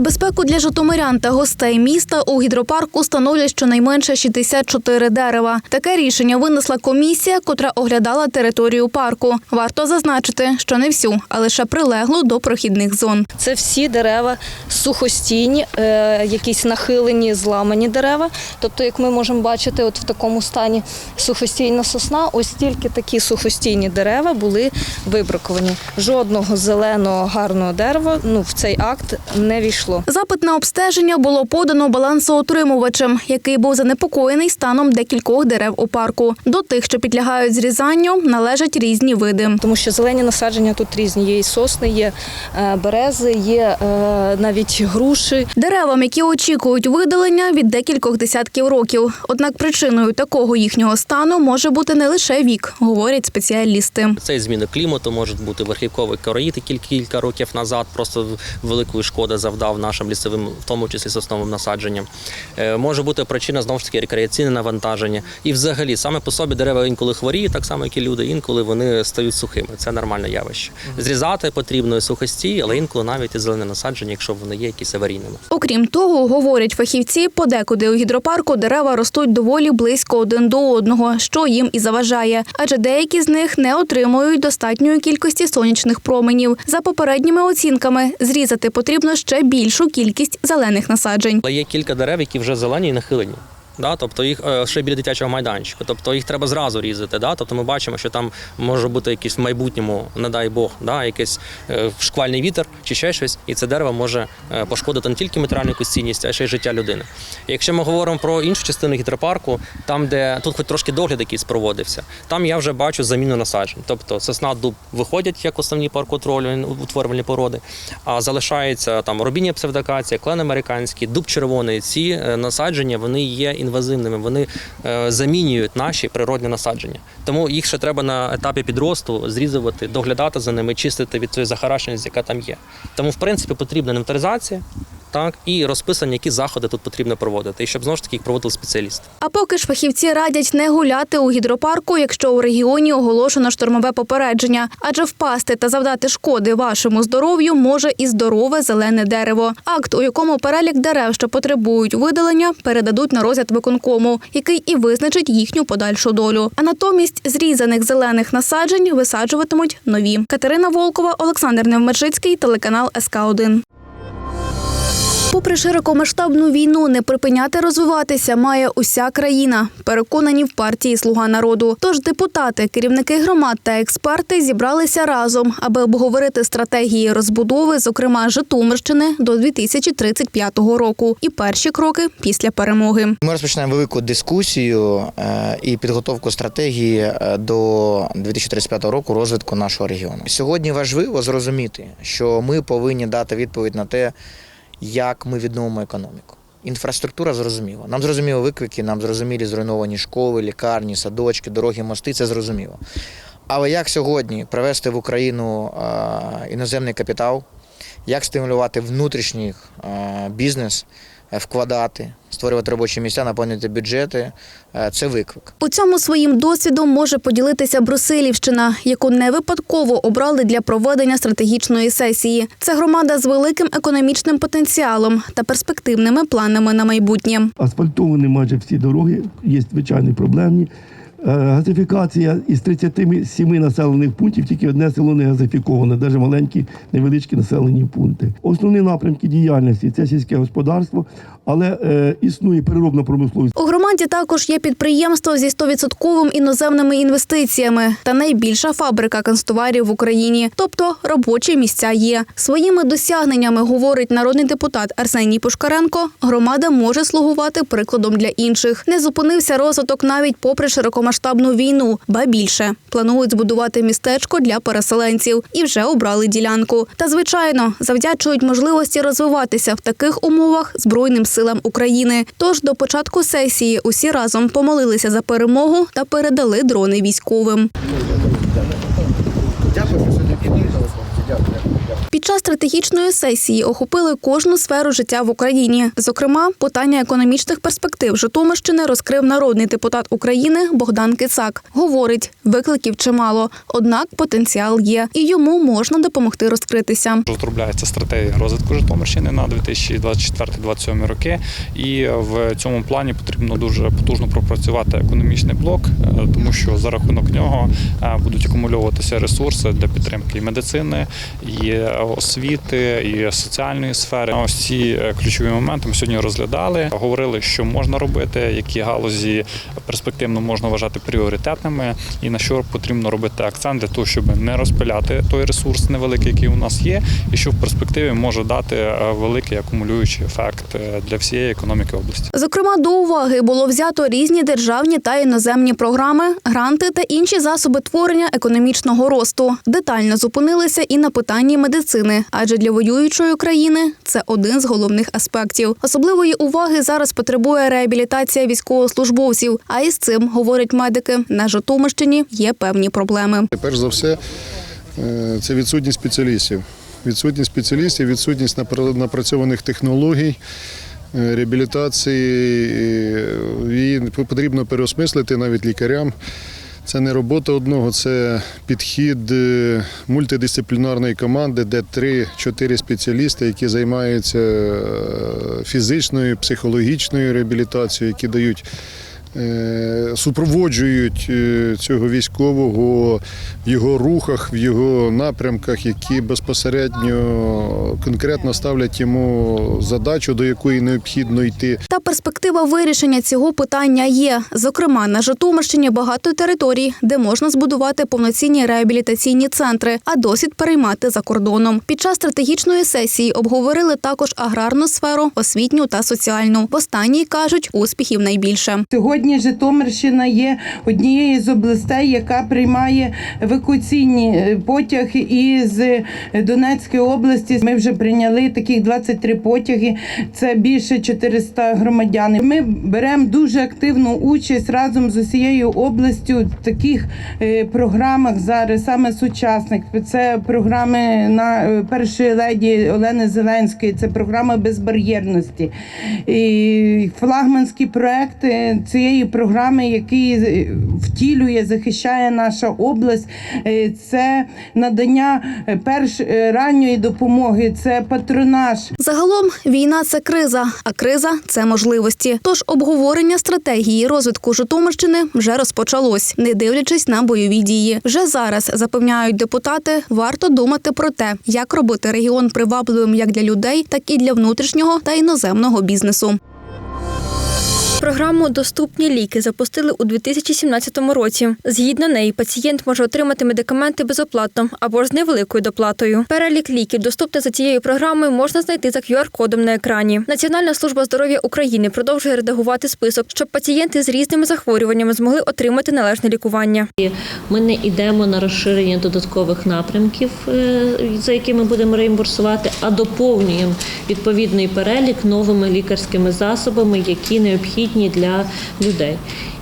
Небезпеку для житомирян та гостей міста у гідропарку становлять щонайменше 64 дерева. Таке рішення винесла комісія, котра оглядала територію парку. Варто зазначити, що не всю, а лише прилеглу до прохідних зон. Це всі дерева сухостійні, е, якісь нахилені, зламані дерева. Тобто, як ми можемо бачити, от в такому стані сухостійна сосна, ось тільки такі сухостійні дерева були вибраковані. Жодного зеленого гарного дерева ну, в цей акт не війшло. Запит на обстеження було подано балансоутримувачем, який був занепокоєний станом декількох дерев у парку. До тих, що підлягають зрізанню, належать різні види. Тому що зелені насадження тут різні. Є і сосни, є е, берези, є е, навіть груші. Деревам, які очікують видалення від декількох десятків років. Однак причиною такого їхнього стану може бути не лише вік, говорять спеціалісти. Це і зміни клімату, можуть бути верхівковий короїд, який кілька років назад просто великої шкоди завдав нашим лісовим, в тому числі сосновим насадженням. Е, Може бути причина знову ж таки рекреаційне навантаження. І взагалі саме по собі дерева інколи хворіють, так само як і люди, інколи вони стають сухими. Це нормальне явище. Зрізати потрібно і сухості, але інколи навіть і зелене насадження, якщо вони є якісь аварійними. Окрім того, говорять фахівці, подекуди у гідропарку дерева ростуть доволі близько один до одного, що їм і заважає, адже деякі з них не отримують достатньої кількості сонячних променів. За попередніми оцінками, зрізати потрібно ще більшу кількість зелених насаджень. Але є кілька дерев, які вже зелені і нахилені. Да, тобто їх е, ще біля дитячого майданчика, тобто їх треба зразу різати. Да? Тобто ми бачимо, що там може бути якийсь в майбутньому, не дай Бог, да? якийсь е, шквальний вітер чи ще щось, і це дерево може е, пошкодити не тільки матеріальну цінність, а ще й життя людини. Якщо ми говоримо про іншу частину гідропарку, там, де тут хоч трошки догляд якийсь проводився, там я вже бачу заміну насаджень. Тобто сосна дуб виходять як основні паркоутворювальні утворювальні породи, а залишається там рубіння псевдокація, клен американський, дуб червоний. Ці насадження вони є інвазивними, вони е, замінюють наші природні насадження. Тому їх ще треба на етапі підросту зрізувати, доглядати за ними, чистити від цієї захаращеності, яка там є. Тому, в принципі, потрібна інвентаризація. Так, і розписані, які заходи тут потрібно проводити, і щоб знову ж таки їх проводили спеціалісти. А поки ж фахівці радять не гуляти у гідропарку, якщо у регіоні оголошено штормове попередження, адже впасти та завдати шкоди вашому здоров'ю може і здорове зелене дерево. Акт, у якому перелік дерев, що потребують видалення, передадуть на розгляд виконкому, який і визначить їхню подальшу долю. А натомість зрізаних зелених насаджень висаджуватимуть нові. Катерина Волкова, Олександр Невмержицький, телеканал СК 1 Попри широкомасштабну війну, не припиняти розвиватися має уся країна. Переконані в партії Слуга народу. Тож депутати, керівники громад та експерти зібралися разом, аби обговорити стратегії розбудови, зокрема Житомирщини, до 2035 року, і перші кроки після перемоги. Ми розпочинаємо велику дискусію е, і підготовку стратегії е, до 2035 року розвитку нашого регіону. Сьогодні важливо зрозуміти, що ми повинні дати відповідь на те, як ми відновимо економіку. Інфраструктура зрозуміла. Нам зрозуміло виклики, нам зрозумілі зруйновані школи, лікарні, садочки, дороги, мости. Це зрозуміло. Але як сьогодні привести в Україну іноземний капітал, як стимулювати внутрішній бізнес, вкладати, створювати робочі місця, наповнювати бюджети е, це виклик. У цьому своїм досвідом може поділитися Брусилівщина, яку не випадково обрали для проведення стратегічної сесії. Це громада з великим економічним потенціалом та перспективними планами на майбутнє. асфальтовані майже всі дороги, є звичайні проблемні. Е, Газифікація із 37 населених пунктів тільки одне село не газифіковане, навіть маленькі невеличкі населені пункти. Основні напрямки діяльності це сільське господарство, але е, існує переробна промисловість. У громаді також є підприємство зі 100% іноземними інвестиціями та найбільша фабрика канцтоварів в Україні. Тобто робочі місця є. Своїми досягненнями, говорить народний депутат Арсеній Пушкаренко, громада може слугувати прикладом для інших. Не зупинився розвиток навіть попри широкомасштабну війну, ба більше. Планують збудувати містечко для переселенців і вже обрали ділянку. Та звичайно, завдячують можливості розвиватися в таких умовах збройним силам України. Тож до початку сесії усі разом помолилися за перемогу та передали дрони військовим. Під час стратегічної сесії охопили кожну сферу життя в Україні. Зокрема, питання економічних перспектив Житомирщини розкрив народний депутат України Богдан Кицак. Говорить, викликів чимало, однак потенціал є, і йому можна допомогти розкритися. Розробляється стратегія розвитку Житомирщини на 2024-2027 роки, і в цьому плані потрібно дуже потужно пропрацювати економічний блок, е, тому що за рахунок нього е, будуть акумульовуватися ресурси для підтримки і медицини, і освіти, і соціальної сфери. Ось ці е, ключові моменти ми сьогодні розглядали. Говорили, що можна робити, які галузі перспективно можна вважати пріоритетними, і на що потрібно робити акцент для того, щоб не розпиляти той ресурс невеликий, який у нас є, і що в перспективі може дати е, великий акумулюючий ефект е, для всієї економіки області. Зокрема, до уваги було взято різні державні та іноземні програми, гранти та інші засоби творення економічного росту. Детально зупинилися і на питанні медицини, адже для воюючої країни це один з головних аспектів. Особливої уваги зараз потребує реабілітація військовослужбовців. А із цим говорять медики на Житомирщині є певні проблеми. Перш за все, е, це відсутність спеціалістів. Відсутність спеціалістів, відсутність напра- напрацьованих технологій, е, реабілітації. е, Її потрібно переосмислити навіть лікарям. Це не робота одного, це підхід е, мультидисциплінарної команди, де 3-4 спеціалісти, які займаються е, фізичною, психологічною реабілітацією, які дають супроводжують е, цього військового в його рухах, в його напрямках, які безпосередньо конкретно ставлять йому задачу, до якої необхідно йти. Та перспектива вирішення цього питання є. Зокрема, на Житомирщині багато територій, де можна збудувати повноцінні реабілітаційні центри, а досвід переймати за кордоном. Під час стратегічної сесії обговорили також аграрну сферу, освітню та соціальну. В останній кажуть, успіхів найбільше. Сьогодні Житомирщина є однією з областей, яка приймає евакуаційні е, потяги із Донецької області. Ми вже прийняли таких 23 потяги. Це більше 400 громадян. Ми беремо дуже активну участь разом з усією областю в таких е, програмах зараз, саме сучасних. Це програми на е, першої леді Олени Зеленської. Це програма безбар'єрності. І флагманські проекти цієї програми, який е, втілює, захищає наша область, е, це надання е, перш ранньої допомоги, це патронаж. Загалом війна це криза, а криза це можливості. Тож обговорення стратегії розвитку Житомирщини вже розпочалось, не дивлячись на бойові дії. Вже зараз запевняють депутати, варто думати про те, як робити регіон привабливим як для людей, так і для внутрішнього та іноземного бізнесу. Програму Доступні ліки запустили у 2017 році. Згідно неї, пацієнт може отримати медикаменти безоплатно або ж з невеликою доплатою. Перелік ліків, доступних за цією програмою, можна знайти за QR-кодом на екрані. Національна служба здоров'я України продовжує редагувати список, щоб пацієнти з різними захворюваннями змогли отримати належне лікування. Ми не йдемо на розширення додаткових напрямків, е, за якими будемо реімбурсувати, а доповнюємо відповідний перелік новими лікарськими засобами, які необхідні для людей.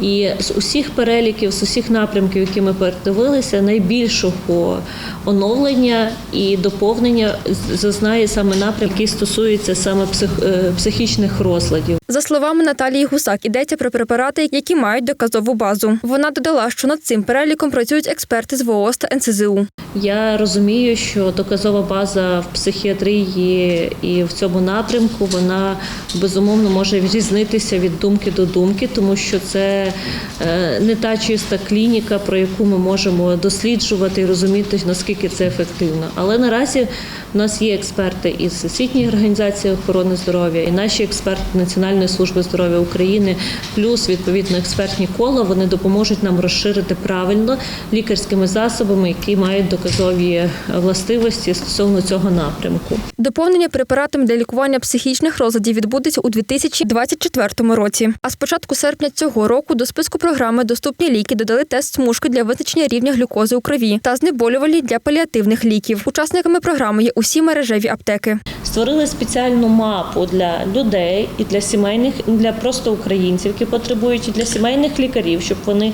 І з усіх переліків, з усіх напрямків, які ми передивилися, найбільшого оновлення і доповнення зазнає саме напрям, який стосується саме е, психічних розладів. За словами Наталії Гусак, йдеться про препарати, які мають доказову базу. Вона додала, що над цим переліком працюють експерти з ВООЗ та НСЗУ. Я розумію, що доказова база в психіатрії і в цьому напрямку вона безумовно може різнитися від думки до думки, тому що це е, не та чиста клініка, про яку ми можемо досліджувати і розуміти, наскільки це ефективно. Але наразі в нас є експерти із Всесвітньої організації охорони здоров'я, і наші експерти Національної служби здоров'я України, плюс відповідно експертні кола. Вони допоможуть нам розширити правильно лікарськими засобами, які мають доказові властивості стосовно цього напрямку. Доповнення препаратами для лікування психічних розладів відбудеться у 2024 році. А з початку серпня цього року до списку програми доступні ліки додали тест смужки для визначення рівня глюкози у крові та знеболювальні для паліативних ліків. Учасниками програми є усі мережеві аптеки. Створили спеціальну мапу для людей і для сімейних, для просто українців, які потребують, і для сімейних лікарів, щоб вони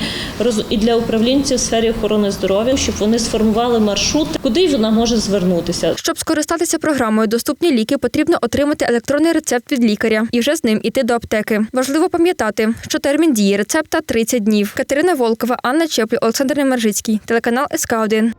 і для управлінців в сфері охорони здоров'я, щоб вони сформували маршрут, куди вона може звернутися. Щоб скористатися програмою Доступні ліки, потрібно отримати електронний рецепт від лікаря і вже з ним іти до аптеки. Важливо пам'ятати, що термін дії рецепта 30 днів. Катерина Волкова, Анна Чеплі, Олександр Немержицький, телеканал СК 1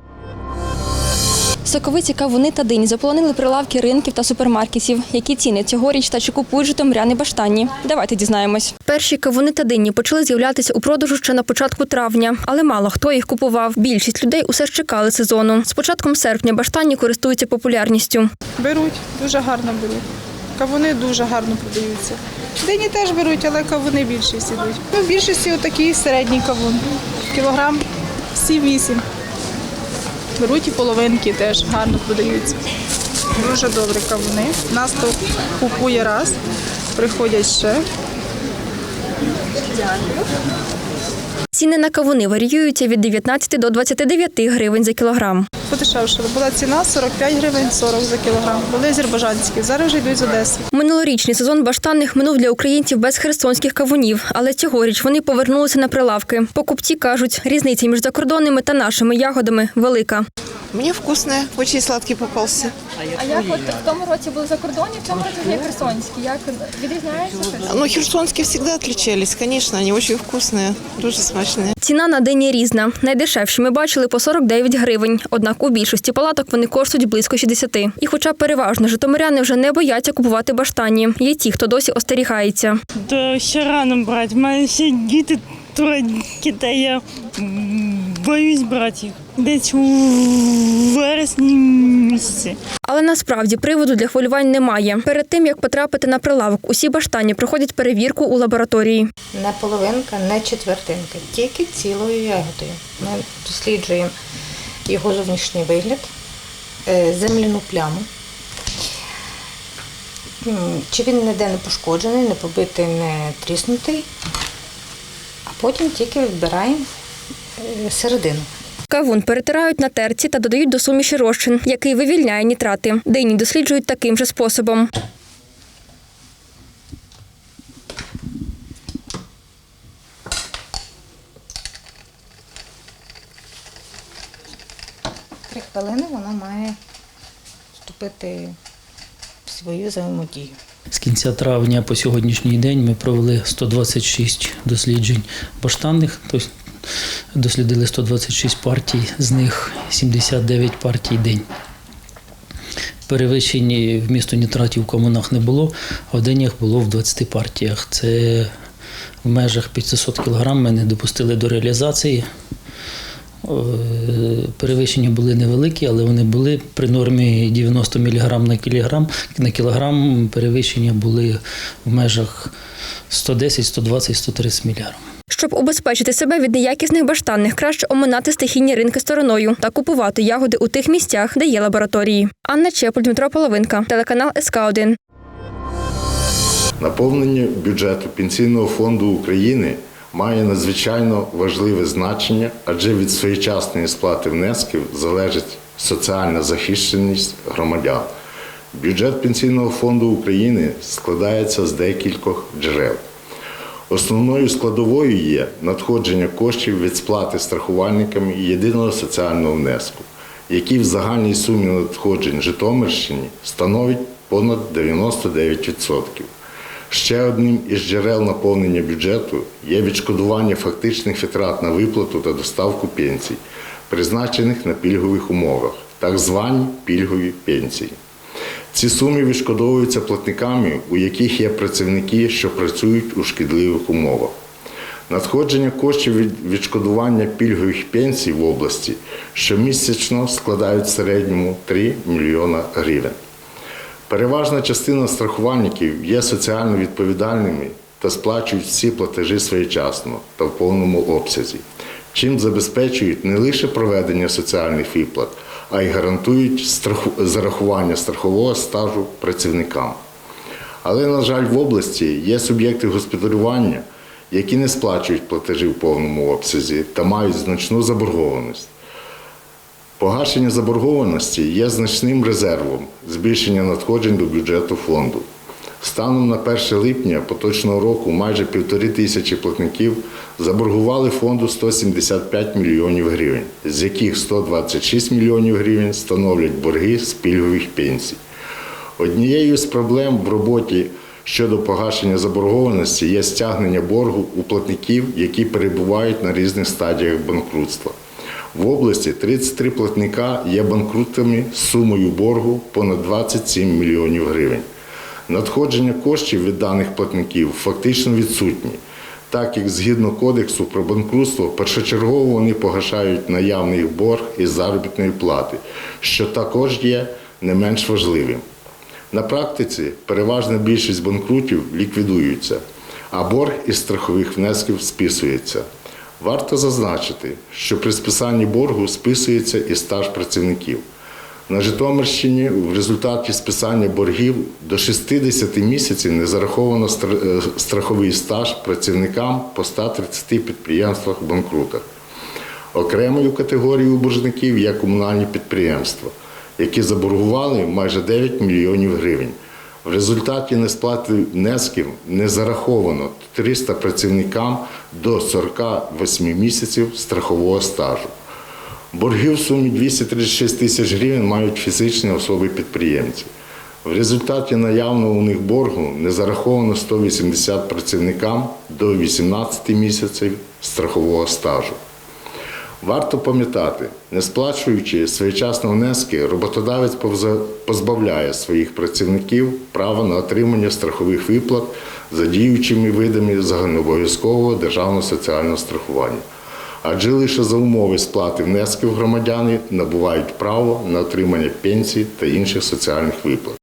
Соковиті кавуни та дині заполонили прилавки ринків та супермаркетів. Які ціни цьогоріч та чи купують житомиряни баштанні? Давайте дізнаємось. Перші кавуни та дині почали з'являтися у продажу ще на початку травня, але мало хто їх купував. Більшість людей усе ж чекали сезону. З початком серпня баштанні користуються популярністю. Беруть, дуже гарно беруть. Кавуни дуже гарно продаються. Дині теж беруть, але кавуни більшість ідуть. Ну, в більшості отакий середній кавун. Кілограм 7-8. Беруть і половинки теж гарно продаються. Дуже добрі кавуни. Нас тут купує раз, приходять ще. Ціни на кавуни варіюються від 19 до 29 гривень за кілограм. Подешевше. Була ціна 45 гривень 40 за кілограм. Були азербайджанські, зараз вже йдуть з Одеси. Минулорічний сезон баштанних минув для українців без херсонських кавунів, але цьогоріч вони повернулися на прилавки. Покупці кажуть, різниця між закордонними та нашими ягодами велика. Мне вкусное, очень сладкий попался. А як от в тому році були закордонні, в цьому році є херсонські? Як відрізняється щось? Но херсонские всегда отличались, конечно, они очень вкусные, дуже смачные. Ціна на дині різна. Найдешевші ми бачили по 49 гривень. Однак у більшості палаток вони коштують близько 60. І хоча переважно житомиряни вже не бояться купувати баштані, є ті, хто досі остерігається. То ще рано брати. У мене ще діти троєнькі, та я боюсь брати їх. Десь у вересні місяці. Але насправді приводу для хвилювань немає. Перед тим як потрапити на прилавок, усі баштані проходять перевірку у лабораторії. Не половинка, не четвертинка, тільки цілою ягодою. Ми досліджуємо його зовнішній вигляд, е, земляну пляму. Чи він ніде не пошкоджений, не побитий, не тріснутий, потім тільки вибираємо е, середину. Кавун перетирають на терці та додають до суміші розчин, який вивільняє нітрати. Дині досліджують таким же способом. Три хвилини воно має вступити в свою взаємодію. З кінця травня по сьогоднішній день ми провели 126 досліджень баштанних, тобто дослідили 126 партій, з них 79 партій день. Перевищень вмісту нітратів в комунах не було, а в денях було в 20 партіях. Це в межах 500 кг ми не допустили до реалізації. Е, Перевищення були невеликі, але вони були при нормі 90 мг на кілограм. На кілограм перевищення були в межах 110, 120, 130 мг. Щоб убезпечити себе від неякісних баштанних, краще оминати стихійні ринки стороною та купувати ягоди у тих місцях, де є лабораторії. Анна Чепель, Дмитро Половинка, телеканал СК 1 Наповнення бюджету Пенсійного фонду України має надзвичайно важливе значення, адже від своєчасної сплати внесків залежить соціальна захищеність громадян. Бюджет Пенсійного фонду України складається з декількох джерел. Основною складовою є надходження коштів від сплати страхувальниками єдиного соціального внеску, який в загальній сумі надходжень Житомирщині становить понад 99%. Ще одним із джерел наповнення бюджету є відшкодування фактичних витрат на виплату та доставку пенсій, призначених на пільгових умовах, так звані пільгові пенсії. Ці суми відшкодовуються платниками, у яких є працівники, що працюють у шкідливих умовах. Надходження коштів від відшкодування пільгових пенсій в області щомісячно складають в середньому 3 мільйона гривень. Переважна частина страхувальників є соціально відповідальними та сплачують всі платежі своєчасно та в повному обсязі, чим забезпечують не лише проведення соціальних виплат, а й гарантують зарахування страхового стажу працівникам. Але, на жаль, в області є суб'єкти господарювання, які не сплачують платежі в повному обсязі та мають значну заборгованість. Погашення заборгованості є значним резервом збільшення надходжень до бюджету фонду. Станом на 1 липня поточного року майже півтори тисячі платників заборгували фонду 175 мільйонів гривень, з яких 126 мільйонів гривень становлять борги з пільгових пенсій. Однією з проблем в роботі щодо погашення заборгованості є стягнення боргу у платників, які перебувають на різних стадіях банкрутства. В області 33 платника є банкрутами з сумою боргу понад 27 мільйонів гривень. Надходження коштів від даних платників фактично відсутні, так як згідно кодексу про банкрутство першочергово вони погашають наявний борг із заробітної плати, що також є не менш важливим. На практиці переважна більшість банкрутів ліквідуються, а борг із страхових внесків списується. Варто зазначити, що при списанні боргу списується і стаж працівників. На Житомирщині в результаті списання боргів до 60 місяців не зараховано е, страховий стаж працівникам по 130 підприємствах банкрутах. Окремою категорією боржників є комунальні підприємства, які заборгували майже 9 мільйонів гривень. В результаті несплати внесків не зараховано 300 працівникам до 48 місяців страхового стажу. Борги в сумі 236 тисяч гривень мають фізичні особи-підприємці. В результаті наявного у них боргу не зараховано 180 працівникам до 18 місяців страхового стажу. Варто пам'ятати, не сплачуючи своєчасно внески, роботодавець позбавляє своїх працівників права на отримання страхових виплат за діючими видами загальнообов'язкового державного соціального страхування. Адже лише за умови сплати внесків громадяни набувають право на отримання пенсій та інших соціальних виплат.